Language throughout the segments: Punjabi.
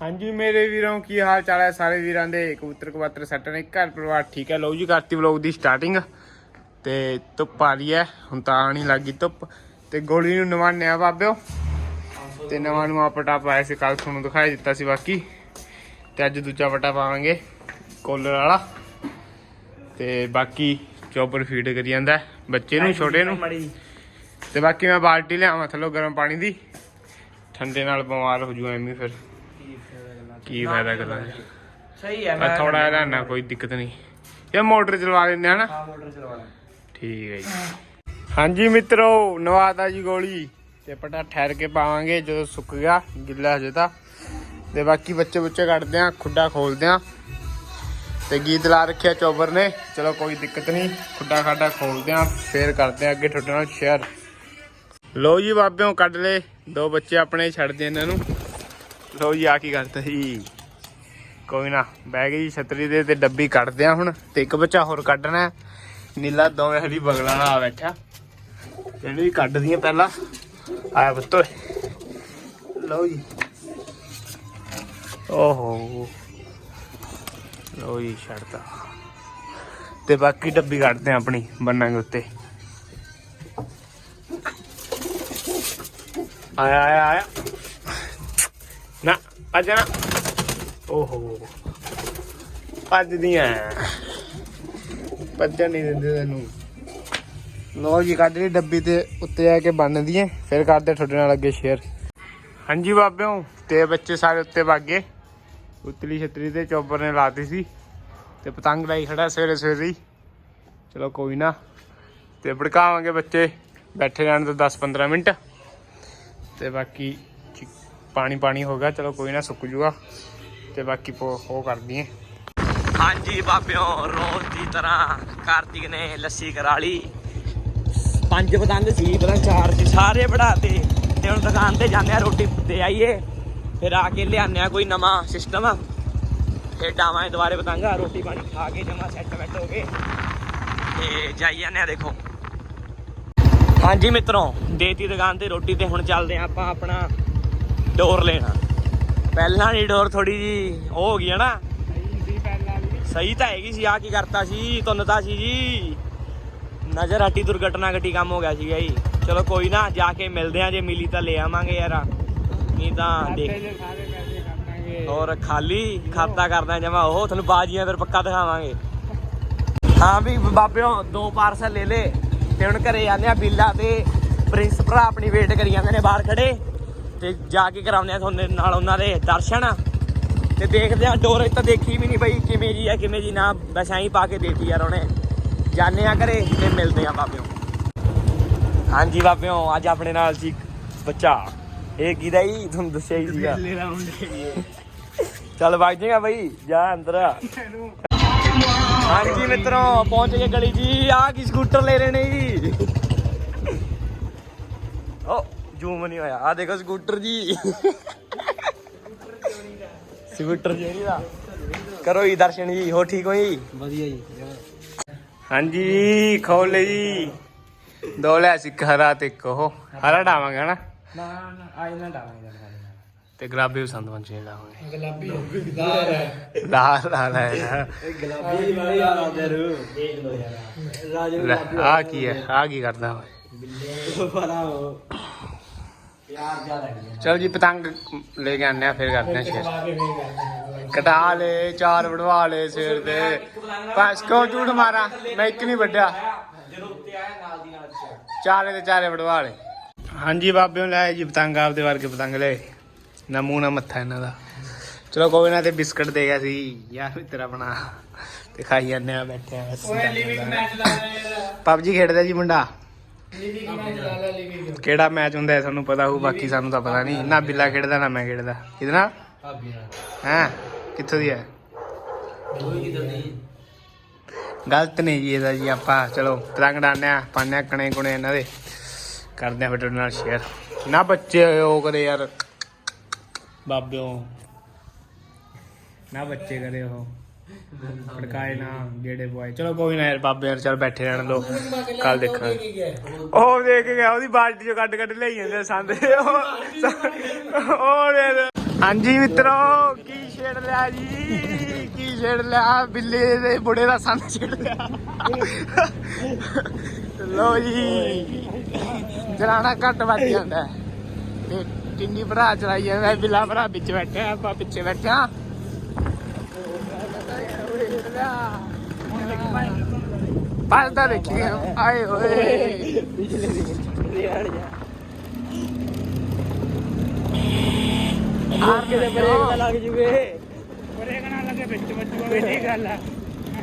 ਹਾਂਜੀ ਮੇਰੇ ਵੀਰੋ ਕੀ ਹਾਲ ਚਾਲ ਹੈ ਸਾਰੇ ਵੀਰਾਂ ਦੇ? ਕਬੂਤਰ ਕਬੂਤਰ ਸੱਟ ਨੇ ਘਰ ਪਰਿਵਾਰ ਠੀਕ ਹੈ? ਲਓ ਜੀ ਕਰਤੀ ਵਲੌਗ ਦੀ ਸਟਾਰਟਿੰਗ ਤੇ ਧੁੱਪ ਆ ਰਹੀ ਹੈ ਹੁਣ ਤਾਂ ਆਣੀ ਲੱਗੀ ਧੁੱਪ। ਤੇ ਗੋਲੀ ਨੂੰ ਨਵਾਨਿਆ ਬਾਬਿਓ। ਤੇ ਨਵਾਂ ਨੂੰ ਪਟਾ ਪਾਇਆ ਸੀ ਕੱਲ ਤੁਹਾਨੂੰ ਦਿਖਾਈ ਦਿੱਤਾ ਸੀ ਬਾਕੀ। ਤੇ ਅੱਜ ਦੂਜਾ ਪਟਾ ਪਾਵਾਂਗੇ ਕੋਲਰ ਵਾਲਾ। ਤੇ ਬਾਕੀ ਚੋਪਰ ਫੀਡ ਕਰੀ ਜਾਂਦਾ ਬੱਚੇ ਨੂੰ ਛੋਟੇ ਨੂੰ। ਤੇ ਬਾਕੀ ਮੈਂ ਬਾਲਟੀ ਲਿਆਵਾਂ ਥੱਲੋਂ ਗਰਮ ਪਾਣੀ ਦੀ। ਠੰਡੇ ਨਾਲ ਬਿਮਾਰ ਹੋ ਜੂ ਐਵੇਂ ਫਿਰ। ਕੀ ਫਾਇਦਾ ਕਰਾਂ ਸਹੀ ਹੈ ਪਰ ਥੋੜਾ ਜਿਹਾ ਨਾ ਕੋਈ ਦਿੱਕਤ ਨਹੀਂ। ਇਹ ਮੋਟਰ ਚਲਵਾ ਲੈਂਦੇ ਹਨਾ ਹਾਂ ਮੋਟਰ ਚਲਵਾ ਲੈ ਠੀਕ ਹੈ ਜੀ। ਹਾਂਜੀ ਮਿੱਤਰੋ ਨਵਾਤਾ ਜੀ ਗੋਲੀ। ਤੇ ਪਟਾ ਠਹਿਰ ਕੇ ਪਾਵਾਂਗੇ ਜਦੋਂ ਸੁੱਕ ਗਿਆ ਗਿੱਲਾ ਹਜੇ ਤਾਂ। ਤੇ ਬਾਕੀ ਬੱਚੇ ਬੁੱਚੇ ਕੱਢਦੇ ਆ ਖੁੱਡਾ ਖੋਲਦੇ ਆ। ਤੇ ਗੀਤ ਲਾ ਰੱਖਿਆ ਚੋਬਰ ਨੇ। ਚਲੋ ਕੋਈ ਦਿੱਕਤ ਨਹੀਂ ਖੁੱਡਾ ਖਾਡਾ ਖੋਲਦੇ ਆ ਫੇਰ ਕਰਦੇ ਆ ਅੱਗੇ ਤੁਹਾਡੇ ਨਾਲ ਸ਼ੇਅਰ ਲੋ ਜੀ ਬਾਬਿਓ ਕੱਢ ਲੈ ਦੋ ਬੱਚੇ ਆਪਣੇ ਛੱਡ ਦੇ ਇਹਨਾਂ ਨੂੰ। ਲੋ ਜੀ ਆ ਕੀ ਕਰਤਾ ਸੀ? ਕੋਈ ਨਾ, ਬਹਿ ਗਈ ਛਤਰੀ ਦੇ ਤੇ ਡੱਬੀ ਕੱਢਦੇ ਆ ਹੁਣ, ਤੇ ਇੱਕ ਬੱਚਾ ਹੋਰ ਕੱਢਣਾ ਨੀਲਾ ਦੋਵੇਂ ਹਲੀ ਬਗਲਾ ਨਾਲ ਆ ਬੈਠਾ। ਇਹਨੂੰ ਵੀ ਪਹਿਲਾਂ। ਆਇਆ ਪੁੱਤੋ, ਲਓ ਜੀ। ਓਹੋ। ਲਓ ਜੀ, ਛੱਡਤਾ। ਤੇ ਬਾਕੀ ਡੱਬੀ ਕੱਢਦੇ ਆ ਆਪਣੀ ਬੰਨਾਂਗੇ ਉੱਤੇ। ਆਇਆ ਆਇਆ ਆਇਆ। ਅੱਜ ਨਾ ਓਹੋ। ਭੱਜਦੀਆਂ ਭੱਜਣ ਨਹੀਂ ਦਿੰਦੇ ਤੈਨੂੰ। ਲੋ ਜੀ, ਕੱਢ ਲਈ ਡੱਬੀ ਤੇ ਉੱਤੇ ਆ ਕੇ ਬੰਨ ਦਈਏ ਫਿਰ ਕਰਦੇ ਤੁਹਾਡੇ ਨਾਲ ਅੱਗੇ ਸ਼ੇਅਰ ਹਾਂਜੀ ਬਾਬਿਓ, ਤੇ ਬੱਚੇ ਸਾਰੇ ਉੱਤੇ ਵਗ ਗਏ। ਉਤਲੀ ਛਤਰੀ ਤੇ ਚੋਬਰ ਨੇ ਲਾਤੀ ਸੀ, ਤੇ ਪਤੰਗ ਲਾਈ ਖੜਾ ਸਵੇਰੇ ਸਵੇਰੇ ਚਲੋ ਕੋਈ ਨਾ, ਤੇ ਭੜਕਾਵਾਂਗੇ ਬੱਚੇ। ਬੈਠੇ ਰਹਿਣ ਤੋਂ 10-15 ਮਿੰਟ। ਤੇ ਬਾਕੀ ਪਾਣੀ ਪਾਣੀ ਹੋ ਗਿਆ, ਚਲੋ ਕੋਈ ਨਾ ਸੁੱਕ ਜੂਗਾ। ਤੇ ਬਾਕੀ ਉਹ ਕਰ ਦਈਏ ਹਾਂਜੀ ਬਾਬਿਓ, ਰੋਜ਼ ਦੀ ਤਰ੍ਹਾਂ ਕਾਰਤਿਕ ਨੇ ਲੱਸੀ ਕਰਾ ਲਈ। ਪੰਜ ਪਤੰਗ ਸੀ ਤਰ੍ਹਾਂ ਚਾਰ ਸੀ, ਸਾਰੇ ਵੜਾਤੇ ਤੇ। ਹੁਣ ਦੁਕਾਨ ਤੇ ਜਾਂਦੇ ਆ, ਰੋਟੀ ਦੇ ਆਈਏ। ਫਿਰ ਆ ਕੇ ਲਿਆਉਂਦੇ ਆ ਕੋਈ ਨਵਾਂ ਸਿਸਟਮ ਫਿਰ ਡਾਵਾਂ ਦੁਬਾਰੇ ਪਤੰਗ, ਰੋਟੀ ਪਾਣੀ ਖਾ ਕੇ ਜਮਾ ਸੈੱਟ ਬੈੱਟ ਹੋ ਗਏ। ਤੇ ਜਾਈ ਜਾਂਦੇ ਆ, ਦੇਖੋ। ਹਾਂਜੀ ਮਿੱਤਰੋ, ਦੇਤੀ ਦੁਕਾਨ ਤੇ ਰੋਟੀ ਤੇ ਹੁਣ ਚੱਲਦੇ ਆ ਆਪਾਂ ਆਪਣਾ ਡੋਰ ਲੈਣਾ। ਪਹਿਲਾਂ ਦੀ ਡੋਰ ਥੋੜੀ ਜੀ ਉਹ ਹੋ ਗਈ ਹੈ ਨਾ। ਸਹੀ ਤਾਂ ਹੈਗੀ ਸੀ ਆ ਕੀ ਕਰਤਾ ਸੀ ਤੁੰਨਤਾ ਸੀ ਜੀ। ਨਜ਼ਰ ਹਟੀ ਦੁਰਘਟਨਾ ਘਟੀ ਕੰਮ ਹੋ ਗਿਆ ਸੀਗਾ ਜੀ ਚਲੋ ਕੋਈ ਨਾ ਜਾ ਕੇ ਮਿਲਦੇ ਆ ਜੇ ਮਿਲੀ ਤਾਂ ਲੈ ਆਵਾਂਗੇ ਯਾਰ। ਨਹੀਂ ਤਾਂ ਦੇਖ। ਔਰ ਖਾਲੀ ਖਾਤਾ ਕਰਦਾ ਜਮਾ ਉਹ ਤੁਹਾਨੂੰ ਬਾਜੀਆਂ ਫਿਰ ਪੱਕਾ ਦਿਖਾਵਾਂਗੇ। ਹਾਂ ਵੀ ਬਾਬਿਓ ਦੋ ਪਾਰਸਲ ਲੈ ਲੇ ਤੇ ਹੁਣ ਘਰੇ ਜਾਂਦੇ ਆ ਬਿੱਲਾ ਤੇ ਪ੍ਰਿੰਸ ਭਰਾ ਆਪਣੀ ਵੇਟ ਕਰੀ ਜਾਂਦੇ ਨੇ ਬਾਹਰ ਖੜੇ। ਤੇ ਜਾ ਕੇ ਕਰਾਉਂਦੇ ਆ ਤੁਹਾਡੇ ਨਾਲ ਉਹਨਾਂ ਦੇ ਦਰਸ਼ਨ। ਤੇ ਦੇਖਦੇ ਆ ਡੋਰ ਤਾਂ ਦੇਖੀ ਵੀ ਨਹੀਂ ਬਈ ਕਿਵੇਂ ਜੀ ਆ ਕਿਵੇਂ ਜੀ ਨਾ। ਬਸ ਐਂ ਪਾ ਕੇ ਦੇਤੀ ਯਾਰ ਉਹਨੇ। ਜਾਣੇ ਆ ਘਰੇ ਤੇ ਮਿਲਦੇ ਆ ਬਾਬਿਓ। ਹਾਂਜੀ ਬਾਬਿਓ ਅੱਜ ਆਪਣੇ ਨਾਲ ਸੀ ਬੱਚਾ। ਇਹ ਕਿਹਦਾ ਹੀ ਤੁਹਾਨੂੰ ਦੱਸਿਆ ਹੀ ਸੀਗਾ। ਚੱਲ ਵਗ ਜਾਏਗਾ ਬਈ ਜਾ ਅੰਦਰ। ਹਾਂਜੀ ਮਿੱਤਰੋ ਪਹੁੰਚ ਗਏ ਗਲੀ ਜੀ। ਆ ਕੀ ਸਕੂਟਰ ਲੈ ਰਹੇ ਨੇ ਜੀ। ਓ। ਜੂਮ ਨਹੀਂ ਹੋਇਆ। ਆ ਦੇਖੋ ਸਕੂਟਰ ਜੀ। ਸਕੂਟਰ ਜੀ ਦਾ। ਕਰੋ ਜੀ ਦਰਸ਼ਨ ਜੀ ਹੋ ਠੀਕ ਹੋ ਜੀ? ਵਧੀਆ ਜੀ। ਹਾਂਜੀ ਖੋਲ ਲਈ ਜੀ। ਦੋ ਲੈ ਸਿੱਖ ਹਰਾ ਤੇ ਇੱਕ ਉਹ। ਹਰਾ ਡਾਵਾਂਗੇ ਹਨਾ? ਨਾ ਨਾ ਆਈ ਨਾ ਡਾਵਾਂਗੇ ਤੇ ਗੁਲਾਬੀ ਪਸੰਦ ਚਾਹੀਦਾ ਹੋਵੇ। ਗੁਲਾਬੀ ਹੈ ਲਾਲ ਲਾਲ ਹੈ ਗੁਲਾਬੀ ਵਾਲੀ ਆ ਲਾਉਂਦੇ ਰੂ ਦੇਖ ਲੋ ਯਾਰ। ਰਾਜੂ ਲੈ ਆ ਕੀ ਹੈ? ਆ ਕੀ ਕਰਦਾ ਹੋਵੇ ਫਰਾ ਹੋ ਜ਼ਿਆਦਾ ਨਹੀਂ ਚਲ ਜੀ ਪਤੰਗ ਲੈ ਕੇ ਆਨੇ ਆ ਫਿਰ ਕਰਦੇ ਆ ਸ਼ੇਰ। ਕਟਾ ਲੈ ਚਾਰ ਵੜਵਾ ਲੈ ਸਵੇਰ ਦੇ ਪੰਜ ਕਿਉਂ ਝੂਠ ਮਾਰਾਂ? ਮੈਂ ਇੱਕ ਨਹੀਂ ਵੱਡਿਆ ਜਦੋਂ ਉੱਤੇ ਆਇਆ ਨਾਲ ਦੀ ਨਾਲ ਚਾਰੇ ਤੇ ਚਾਰੇ ਵੜਵਾ ਲੈ। ਹਾਂਜੀ ਬਾਬਿਓ ਲੈ ਜੀ ਪਤੰਗ ਆਪਦੇ ਵਰਗੇ ਪਤੰਗ ਲੈ। ਨਾ ਮੂੰਹ ਨਾ ਮੱਥਾ ਇਹਨਾਂ ਦਾ। ਚਲੋ ਕੋਈ ਨਾ ਤੇ ਬਿਸਕਟ ਦੇ ਗਿਆ ਸੀ। ਯਾਰ ਵੀ ਤੇਰਾ ਬਣਾ। ਤੇ ਖਾਈ ਜਾਂਦੇ ਆ ਬੈਠੇ ਆ। ਪਬਜੀ ਖੇਡਦਾ ਜੀ ਮੁੰਡਾ। ਕਿਹੜਾ ਮੈਚ ਹੁੰਦਾ ਹੈ ਸਾਨੂੰ ਪਤਾ ਹੋਊ ਬਾਕੀ ਸਾਨੂੰ ਤਾਂ ਪਤਾ ਨਹੀਂ। ਨਾ ਬਿੱਲਾ ਖੇਡਦਾ ਨਾ ਮੈਂ ਖੇਡਦਾ। ਕਿਹਦੇ ਨਾਲ ਭਾਬੀ ਨਾਲ। ਹੈ? ਕਿੱਥੋਂ ਦੀ ਹੈ? ਕੋਈ ਕਿਦਾਂ ਨਹੀਂ ਗਲਤ ਨਹੀਂ ਜੀ ਇਹਦਾ ਜੀ ਆਪਾਂ। ਚਲੋ ਪਤੰਗ ਡਾਉਂਦੇ ਆ ਪਾਉਂਦੇ ਆ ਕਣੇ ਕੁਣੇ ਇਹਨਾਂ ਦੇ। ਕਰਦੇ ਆ ਫਿਰ ਤੁਹਾਡੇ ਨਾਲ ਸ਼ੇਅਰ ਨਾ ਬੱਚੇ ਉਹ ਕਰੇ ਯਾਰ। ਬਾਬਿਓ। ਨਾ ਬੱਚੇ ਕਰੇ ਉਹ। ਫੜਕਾਏ ਨਾ ਜਿਹੜੇ ਬੁਆਏ ਚਲੋ ਕੋਈ ਨਾ ਯਾਰ ਬਾਬੇ ਯਾਰ ਚਲ ਬੈਠੇ ਰਹਿਣ ਦੋ। ਕੱਲ ਦੇਖਾਂਗੇ। ਉਹ ਦੇਖ ਕੇ ਗਿਆ। ਉਹਦੀ ਬਾਲਟੀ ਚੋਂ ਕੱਢ ਕੱਢ ਲਈ ਜਾਂਦੇ ਸੰਦ। ਉਹ ਹਾਂਜੀ ਮਿੱਤਰੋ ਛੇੜ ਲਿਆ ਜੀ? ਕੀ ਛੇੜ ਲਿਆ? ਬਿੱਲੇ ਦੇ ਬੁੜੇ ਦਾ ਸੰਨ ਛੇੜ ਲਿਆ। ਲੋ ਜੀ। ਜਰਾਣਾ ਘੱਟ ਵੱਜ ਜਾਂਦਾ। ਤੇ ਟਿੰਨੀ ਭਰਾ ਚਲਾਈ ਜਾਂਦਾ ਬਿੱਲਾ ਭਰਾ ਵਿੱਚ ਬੈਠਾ ਆਪਾਂ ਪਿੱਛੇ ਬੈਠਾ ਪਾਸਦਾ ਦੇਖੀ ਆਏ ਹੋਏ। ਆਰ ਕਿਤੇ ਬ੍ਰੇਕ ਲੱਗ ਜੂਗੇ ਬਰੇਕ ਨਾਲ ਲੱਗੇ ਵਿੱਚ ਵੱਜੂਗਾ ਮੇਰੀ ਗੱਲ ਆ।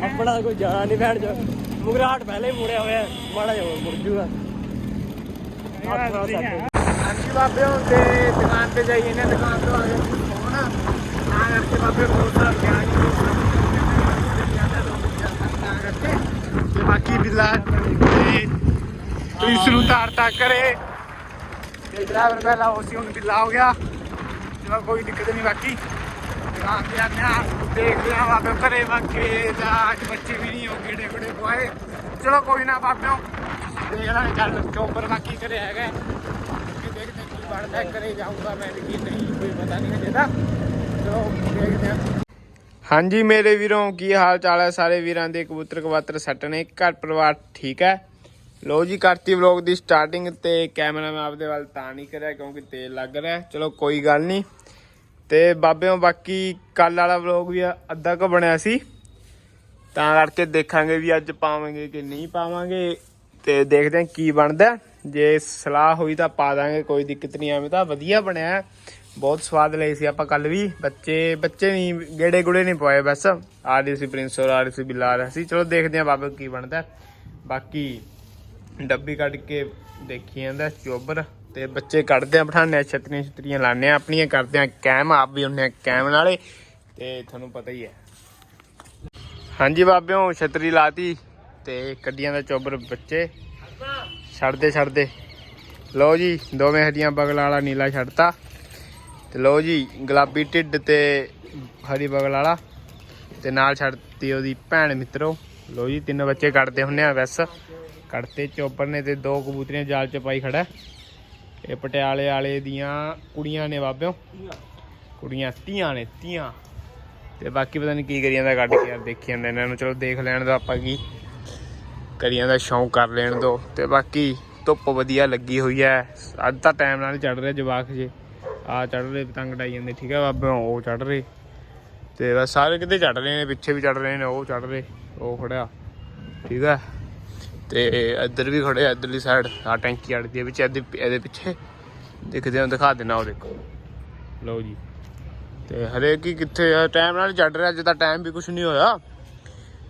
ਆਪਣਾ ਕੋਈ ਜਾਣਾ ਨਹੀਂ ਬੈਠ ਜਾ ਮੁਗਰਾਟ ਪਹਿਲੇ ਹੀ ਮੁੜਿਆ ਹੋਇਆ। ਮਾੜਾ ਜਿਹਾ ਹੋਰ ਮੁੜ ਜੂਗਾ। ਹਾਂਜੀ ਬਾਬੇ ਹੁਣ ਤੇ ਦੁਕਾਨ ਤੇ ਜਾਈਏ ਨੇ ਦੁਕਾਨ ਤੋਂ ਆ ਗਏ ਫੋਨ। ਆ ਕਰਕੇ ਬਾਬੇ ਫੋਨ ਸਾਹਿਬ ਗਿਆ ਜੀ ਤੇ ਬਾਕੀ ਬਿੱਲਾ ਤੇ ਪੁਲਿਸ ਨੂੰ ਤਾਰਤਾ ਕਰੇ ਤੇ ਡਰਾਈਵਰ ਪਹਿਲਾਂ ਉਹ ਸੀ ਹੁਣ ਬਿੱਲਾ ਹੋ ਗਿਆ ਚਲੋ ਕੋਈ ਦਿੱਕਤ ਨਹੀਂ ਬਾਕੀ ਦੁਕਾਨ ਤੇ ਆਨੇ ਆ ਦੇਖ ਲਿਆ ਬਾਬੇ ਘਰੇ ਵਾਕੇ ਜਾਂ ਅੱਜ ਬੱਚੇ ਵੀ ਨਹੀਂ ਹੋ ਗੇੜੇ ਗੜੇ ਪਵਾਏ ਚਲੋ ਕੋਈ ਨਾ ਬਾਬਿਓ ਦੇਖ ਲਾਂਗੇ ਚੱਲ ਚੋਪਰ ਬਾਕੀ ਘਰੇ ਹੈਗਾ ਕਿ ਹਾਂਜੀ, ਮੇਰੇ ਵੀਰੋਂ ਕੀ ਹਾਲ ਚਾਲ ਹੈ? ਸਾਰੇ ਵੀਰਾਂ ਦੇ ਕਬੂਤਰ ਕਵਾਤਰ ਸੱਟ ਨੇ, ਘਰ ਪਰਿਵਾਰ ਠੀਕ ਹੈ? ਲੋ ਜੀ, ਕਰਤੀ ਵਲੌਗ ਦੀ ਸਟਾਰਟਿੰਗ ਤੇ ਕੈਮਰਾ ਮੈਂ ਆਪਦੇ ਵੱਲ ਤਾਂ ਨਹੀਂ ਕਰਿਆ ਕਿਉਂਕਿ ਤੇਲ ਲੱਗ ਰਿਹਾ ਚਲੋ, ਕੋਈ ਗੱਲ ਨਹੀਂ। ਤੇ ਬਾਬਿਓ ਬਾਕੀ ਕੱਲ ਵਾਲਾ ਵਲੌਗ ਵੀ ਅੱਧਾ ਕੁ ਬਣਿਆ ਸੀ। ਤਾਂ ਕਰਕੇ ਦੇਖਾਂਗੇ ਵੀ ਅੱਜ ਪਾਵਾਂਗੇ ਕਿ ਨਹੀਂ ਪਾਵਾਂਗੇ। ਤੇ ਦੇਖਦੇ ਹਾਂ ਕੀ ਬਣਦਾ ਜੇ ਸਲਾਹ ਹੋਈ ਤਾਂ ਪਾ ਦਾਂਗੇ, ਕੋਈ ਦਿੱਕਤ ਨਹੀਂ, ਐਵੇਂ ਤਾਂ ਵਧੀਆ ਬਣਿਆ ਬਹੁਤ ਸਵਾਦ ਲਈ ਸੀ ਆਪਾਂ ਕੱਲ ਵੀ। ਬੱਚੇ ਬੱਚੇ ਨਹੀਂ ਗੇੜੇ ਗੁੜੇ ਨਹੀਂ ਪਵਾਏ ਬਸ। ਆ ਰਹੀ ਸੀ ਪ੍ਰਿੰਸ ਔਰ ਆ ਰਹੀ ਸੀ ਬਿੱਲਾ ਆ ਸੀ ਚਲੋ ਦੇਖਦੇ ਹਾਂ ਬਾਬਾ ਕੀ ਬਣਦਾ। ਬਾਕੀ ਡੱਬੀ ਕੱਢ ਕੇ ਦੇਖੀ ਜਾਂਦਾ ਚੋਬਰ। ਤੇ ਬੱਚੇ ਕੱਢਦੇ ਆ, ਬਿਠਾਉਂਦੇ ਆ, ਛਤਰੀਆਂ ਛਤਰੀਆਂ ਲਾਣੇ ਆ, ਆਪਣੀਆਂ ਕਰਦੇ ਆ ਕੈਮ, ਆਪ ਵੀ ਹੁੰਨੇ ਆ ਕੈਮ ਨਾਲੇ। ਤੇ ਤੁਹਾਨੂੰ ਪਤਾ ਹੀ ਹੈ। ਹਾਂਜੀ ਬਾਬਿਓ, ਛਤਰੀ ਲਾਤੀ ਤੇ ਕੱਡੀਆਂ ਦਾ ਚੋਬਰ ਬੱਚੇ। ਛੱਡਦੇ ਛੱਡਦੇ। ਲਓ ਜੀ, ਦੋਵੇਂ ਹਰੀਆਂ ਬਗਲ ਵਾਲਾ ਨੀਲਾ ਛੱਡਤਾ। ਤੇ ਲਓ ਜੀ, ਗੁਲਾਬੀ ਢਿੱਡ ਤੇ ਹਰੀ ਬਗਲ ਵਾਲਾ ਤੇ ਨਾਲ ਛੱਡਤੀ ਉਹਦੀ ਭੈਣ ਮਿੱਤਰੋ। ਲਓ ਜੀ, ਤਿੰਨ ਬੱਚੇ ਕੱਢਦੇ ਹੁੰਨੇ ਆ ਵੈਸ। ਕੱਢਤੇ ਚੋਬਰ ਨੇ ਤੇ ਦੋ ਕਬੂਤਰੀਆਂ ਜਾਲ ਚ ਪਾਈ ਖੜਾ। ਇਹ ਪਟਿਆਲੇ ਵਾਲੇ ਦੀਆਂ ਕੁੜੀਆਂ ਨੇ ਬਾਬਿਓ। ਕੁੜੀਆਂ ਧੀਆਂ ਨੇ ਧੀਆਂ ਤੇ ਬਾਕੀ ਪਤਾ ਨਹੀਂ ਕੀ ਕਰੀ ਜਾਂਦਾ ਕੱਢ ਕੇ ਯਾਰ ਦੇਖੀ ਜਾਂਦੇ ਇਹਨਾਂ। ਨੂੰ ਚਲੋ ਦੇਖ ਲੈਣ ਦੋ ਆਪਾਂ ਕੀ ਕਰੀ ਜਾਂਦਾ ਸ਼ੌਂਕ ਕਰ ਲੈਣ ਦੋ। ਤੇ ਬਾਕੀ ਧੁੱਪ ਵਧੀਆ ਲੱਗੀ ਹੋਈ ਹੈ। ਅੱਜ ਤਾਂ ਟਾਈਮ ਨਾਲ ਚੜ ਰਿਹਾ ਜਵਾਕ ਜੇ। ਆ ਚੜ ਰਹੇ ਪਤੰਗ ਡਾਈ ਜਾਂਦੇ ਠੀਕ ਹੈ ਬਾਬੇ ਉਹ ਚੜ ਰਹੇ। ਤੇ ਬਸ ਸਾਰੇ ਕਿਤੇ ਚੜ ਰਹੇ ਨੇ ਪਿੱਛੇ ਵੀ ਚੜ ਰਹੇ ਨੇ ਉਹ ਚੜ ਰਹੇ ਉਹ ਖੜਿਆ ਠੀਕ ਹੈ ਤੇ ਇੱਧਰ ਵੀ ਖੜੇ ਆ ਇੱਧਰਲੀ ਸਾਈਡ ਆ ਟੈਂਕੀ ਅੜਦੀ ਹੈ ਵਿੱਚ ਇਹਦੇ ਇਹਦੇ ਪਿੱਛੇ। ਦੇਖਦੇ ਹੋ ਦਿਖਾ ਦੇਣਾ ਉਹ ਦੇਖੋ। ਲਓ ਜੀ। ਤੇ ਹਰੇਕ ਹੀ ਕਿੱਥੇ ਆ ਟਾਈਮ ਨਾਲ ਚੜ ਰਿਹਾ ਅੱਜ ਤਾਂ ਟਾਈਮ ਵੀ ਕੁਝ ਨਹੀਂ ਹੋਇਆ।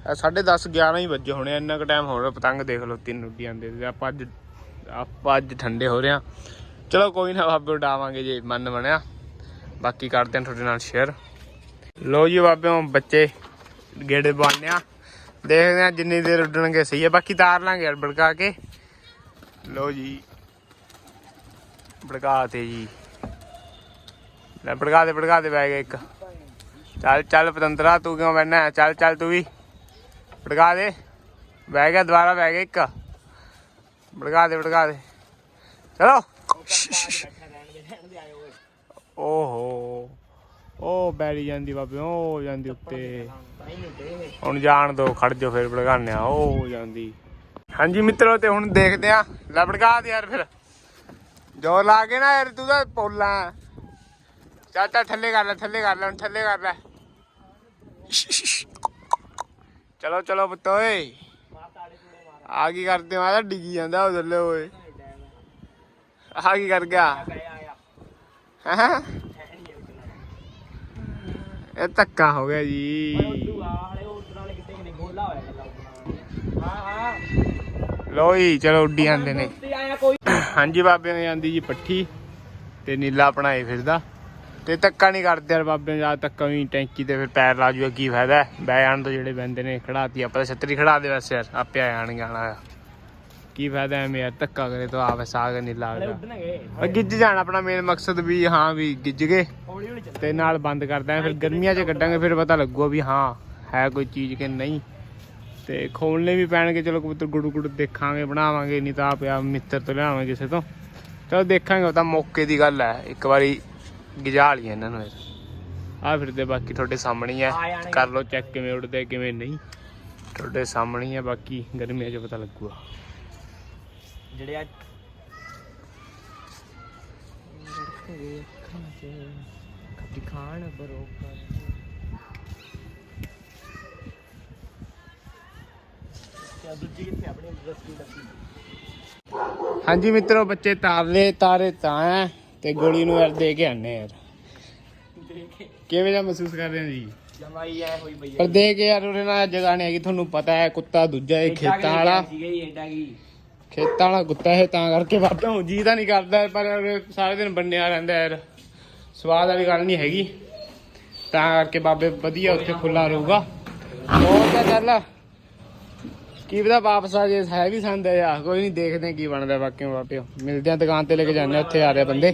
ਇਹ ਸਾਢੇ 10 11 ਹੀ ਵੱਜੇ ਹੋਣੇ ਆ, ਇੰਨਾ ਕੁ ਟਾਈਮ ਹੋ ਰਿਹਾ ਪਤੰਗ ਦੇਖ ਲਓ ਤਿੰਨ ਉੱਡੀ ਜਾਂਦੇ ਤੇ ਆਪਾਂ ਅੱਜ ਆਪਾਂ ਅੱਜ ਠੰਡੇ ਹੋ ਰਹੇ ਆ ਚਲੋ ਕੋਈ ਨਾ ਬਾਬੇ ਉਡਾਵਾਂਗੇ ਜੇ ਮਨ ਬਣਿਆ। ਬਾਕੀ ਕਰਦੇ ਹਾਂ ਤੁਹਾਡੇ ਨਾਲ ਸ਼ੇਅਰ ਲੋ ਜੀ ਬਾਬਿਓ, ਬੱਚੇ ਗੇੜੇ ਬਾਣਨੇ ਆ। ਦੇਖਦੇ ਹਾਂ ਜਿੰਨੀ ਦੇਰ ਉੱਡਣਗੇ ਸਹੀ ਹੈ ਬਾਕੀ ਤਾਰ ਲਾਂਗੇ ਯਾਰ ਭੜਕਾ ਕੇ। ਲੋ ਜੀ। ਭੜਕਾ ਤੇ ਜੀ। ਲੈ ਭੜਕਾ ਦੇ ਭੜਕਾ ਦੇ ਬੈ ਗਿਆ ਇੱਕ। ਚੱਲ ਚੱਲ ਪਤੰਦਰਾ, ਤੂੰ ਕਿਉਂ ਬੈਠਾ ਚੱਲ ਚੱਲ ਤੂੰ ਵੀ। ਭੜਕਾ ਦੇ। ਬਹਿ ਗਿਆ, ਦੁਬਾਰਾ ਬਹਿ ਗਿਆ ਇੱਕ। ਭੜਕਾ ਦੇ ਭੜਕਾ ਦੇ। ਚਲੋ। ਓਹੋ ਉਹ ਬੈਰੀ ਜਾਂਦੀ ਬਾਬੇ ਉਹ ਜਾਂਦੀ ਉੱਤੇ। ਹੁਣ ਜਾਣ ਦੋ ਖੜ ਜਾ ਫਿਰ ਭੜਕਾਨੇ ਆ ਉਹ ਜਾਂਦੀ। ਹਾਂਜੀ ਮਿੱਤਰੋ ਤੇ ਹੁਣ ਦੇਖਦੇ ਆ। ਲੈ ਭੜਕਾ ਦੇ ਯਾਰ ਫਿਰ। ਜੋਰ ਲਾ ਕੇ ਨਾ ਯਾਰ ਤੂੰ ਤਾਂ ਪੋਲਾ ਚੱਲ ਥੱਲੇ ਕਰ ਲੈ ਥੱਲੇ ਕਰ ਲੈ ਹੁਣ ਥੱਲੇ ਕਰ ਲੈ। ਚਲੋ ਚਲੋ ਪੁੱਤ ਓਏ। ਆ ਕੀ ਕਰਦੇ ਹੋ? ਆ ਤਾਂ ਡਿੱਗੀ ਜਾਂਦਾ ਉਹ ਥੱਲੇ ਓਏ। ਆ ਕੀ ਕਰ ਗਿਆ? ਹੈਂ? ਇਹ ਧੱਕਾ ਹੋ ਗਿਆ ਜੀ। ਲੋ ਜੀ, ਚਲੋ ਉੱਡੀ ਜਾਂਦੇ ਨੇ। ਹਾਂਜੀ ਬਾਬੇ ਨੇ ਜਾਂਦੀ ਜੀ ਪੱਠੀ ਤੇ ਨੀਲਾ ਆਪਣਾਏ ਫਿਰਦਾ ਤੇ ਧੱਕਾ ਨਹੀਂ ਕਰਦੇ ਯਾਰ ਬਾਬੇ ਜਾਂ ਧੱਕਾ ਵੀ ਟੈਂਕੀ ਤੇ ਫਿਰ ਪੈਰ ਲਾ ਜੂਗਾ, ਕੀ ਫਾਇਦਾ ਬਹਿ ਜਾਣ ਤੋਂ ਜਿਹੜੇ ਬੰਦੇ ਨੇ ਖੜਾਤੀ ਆਪਾਂ ਤਾਂ ਛਤਰੀ ਖੜਾ ਦੇ ਵੈਸੇ ਯਾਰ, ਆਪੇ ਆ ਜਾਣਗੇ ਆਣਾ ਕੀ ਫਾਇਦਾ ਐਵੇਂ ਯਾਰ ਧੱਕਾ ਕਰੇ ਤਾਂ ਆਵੇ ਸਾਗ ਨਹੀਂ ਲੱਗਦਾ। ਉਹ ਗਿੱਜ ਜਾਣਾ ਆਪਣਾ ਮੇਨ ਮਕਸਦ ਵੀ ਹਾਂ ਵੀ ਗਿੱਜ ਗਏ। ਤੇ ਨਾਲ ਬੰਦ ਕਰ ਦਾਂਗੇ ਫਿਰ ਗਰਮੀਆਂ 'ਚ ਕੱਢਾਂਗੇ ਫਿਰ ਪਤਾ ਲੱਗੂਗਾ ਵੀ ਹਾਂ ਹੈ ਕੋਈ ਚੀਜ਼ ਕਿ ਨਹੀਂ। ਤੇ ਖੋਲਣੇ ਵੀ ਪੈਣਗੇ ਚਲੋ ਕਬੂਤਰ ਗੁੜੂ ਗੁੜੂ ਦੇਖਾਂਗੇ ਬਣਾਵਾਂਗੇ ਨਹੀਂ ਤਾਂ ਪਿਆ ਮਿੱਤਰ ਤੋਂ ਲਿਆਵਾਂਗੇ ਕਿਸੇ ਤੋਂ। ਚਲੋ ਦੇਖਾਂਗੇ ਉਹ ਤਾਂ ਮੌਕੇ ਦੀ ਗੱਲ ਹੈ ਇੱਕ ਵਾਰੀ ਗਿਜਾ ਲਈ ਇਹਨਾਂ ਨੂੰ ਫਿਰ। ਆ ਫਿਰਦੇ ਬਾਕੀ ਤੁਹਾਡੇ ਸਾਹਮਣੇ ਹੀ ਆ ਹੈ। ਕਰ ਲਓ ਚੈੱਕ ਕਿਵੇਂ ਉੱਡਦੇ ਕਿਵੇਂ ਨਹੀਂ। ਤੁਹਾਡੇ ਸਾਹਮਣੇ ਹੀ ਹੈ ਬਾਕੀ ਗਰਮੀਆਂ 'ਚ ਪਤਾ ਲੱਗੂਗਾ। ਜਿਹੜੇ ਆ ਖਾਣ ਬਰੋਬਰ ਕਿਆ ਦੂਜੀ ਕਿੱਥੇ ਆਪਣੀ ਰਸਤੀ ਲੱਗੀ ਹਾਂਜੀ ਮਿੱਤਰੋ ਬੱਚੇ ਤਾਰਲੇ ਤਾਰੇ ਤਾਂ ਹੈ ਤੇ ਗੋਲੀ ਨੂੰ ਯਾਰ ਦੇ ਕੇ ਆਨੇ ਯਾਰ। ਕਿਵੇਂ ਦਾ ਮਹਿਸੂਸ ਕਰ ਰਹੇ ਹੋ ਜੀ? ਜਮਾਈ ਐ ਹੋਈ ਪਈ ਪਰ ਦੇ ਕੇ ਯਾਰ ਉਹਦੇ ਨਾਲ ਨਹੀਂ ਹੈਗੀ ਤੁਹਾਨੂੰ ਪਤਾ ਹੈ ਕੁੱਤਾ ਦੂਜਾ ਇਹ ਖੇਤਾਂ ਵਾਲਾ। ਸੀਗਾ ਜੀ ਐਡਾ ਕੀ? ਖੇਤਾਂ ਵਾਲਾ ਕੁੱਤਾ ਹੈ ਤਾਂ ਕਰਕੇ ਵਾਪਸ ਜੀ ਤਾਂ ਨਹੀਂ ਕਰਦਾ, ਪਰ ਸਾਰੇ ਦਿਨ ਬੰਨਿਆ ਰਹਿੰਦਾ ਯਾਰ। ਸਵਾਦ ਵਾਲੀ ਗੱਲ ਨਹੀਂ ਹੈਗੀ। ਤਾਂ ਕਰਕੇ ਬਾਬੇ ਵਧੀਆ ਉੱਥੇ ਖੁੱਲਾ ਰਹੂਗਾ। ਹੋਰ ਤਾਂ ਚੱਲ ਕੀ ਪਤਾ ਵਾਪਸ ਆ ਜੇ, ਹੈ ਵੀ ਸੰਦ ਆ ਕੋਈ ਨਹੀਂ ਦੇਖਦੇ ਕੀ ਬਣਦਾ ਬਾਕੀ ਬਾਬੇ ਮਿਲਦੇ ਆ ਦੁਕਾਨ ਤੇ ਲੈ ਕੇ ਜਾਂਦੇ ਉੱਥੇ ਆ ਰਹੇ ਬੰਦੇ।